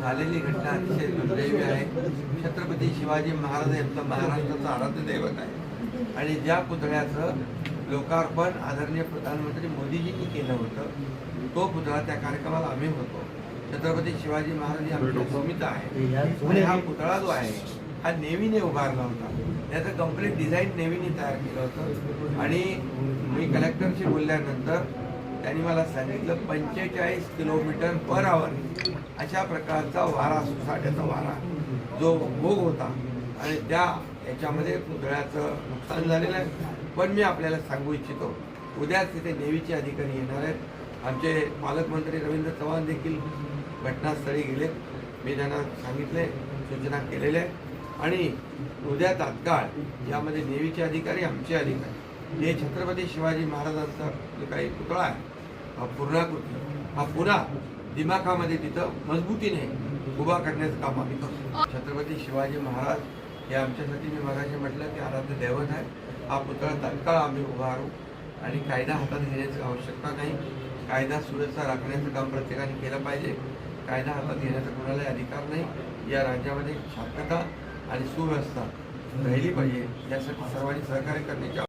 झालेली घटना अतिशय दुर्दैवी आहे. छत्रपती शिवाजी महाराज यांचं महाराष्ट्राचं आराध्य दैवत आहे. आणि ज्या पुतळ्याचं लोकार्पण आदरणीय प्रधानमंत्री मोदीजींनी केलं होतं तो पुतळा त्या कार्यक्रमाला आम्ही होतो. छत्रपती शिवाजी महाराज ही आमची आहे आणि हा पुतळा जो आहे हा नेव्हीने उभारला होता. त्याचं कंप्लीट डिझाईन नेव्हीने तयार केलं होतं. आणि मी कलेक्टरशी बोलल्यानंतर त्यांनी मला सांगितलं पंचेचाळीस किलोमीटर पर आवर अशा प्रकारचा वारा सुसाट्याचा वारा. जो भोग होता. आणि त्या याच्यामध्ये पुतळ्याचं नुकसान झालेलं आहे. पण मी आपल्याला सांगू इच्छितो उद्याच तिथे नेव्हीचे अधिकारी येणार आहेत. आमचे पालकमंत्री रवींद्र चव्हाण देखील घटनास्थळी गेले मी त्यांना सांगितले सूचना केलेल्या आहेत. आणि उद्या तात्काळ यामध्ये नेव्हीचे अधिकारी आमचे अधिकारी. हे छत्रपती शिवाजी महाराजांचा जो काही पुतळा आहे पूर्णाकृती हा पुन्हा दिमाखामध्ये तिथं मजबूतीने उभा करण्याचं काम आम्ही करतो. छत्रपती शिवाजी महाराज हे आमच्यासाठी मी मगाशी म्हटलं की आराध्य दैवत आहे. हा पुतळा तत्काळ आम्ही उभारू आणि कायदा हातात घेण्याची आवश्यकता नाही. कायदा सुरक्षा राखण्याचं काम प्रत्येकाने केलं पाहिजे. कायदा हातात घेण्याचा कुणालाही अधिकार नाही. या राज्यामध्ये शांतता आणि सुव्यवस्था राहिली पाहिजे. यासाठी सर्वांनी सहकार्य करण्याची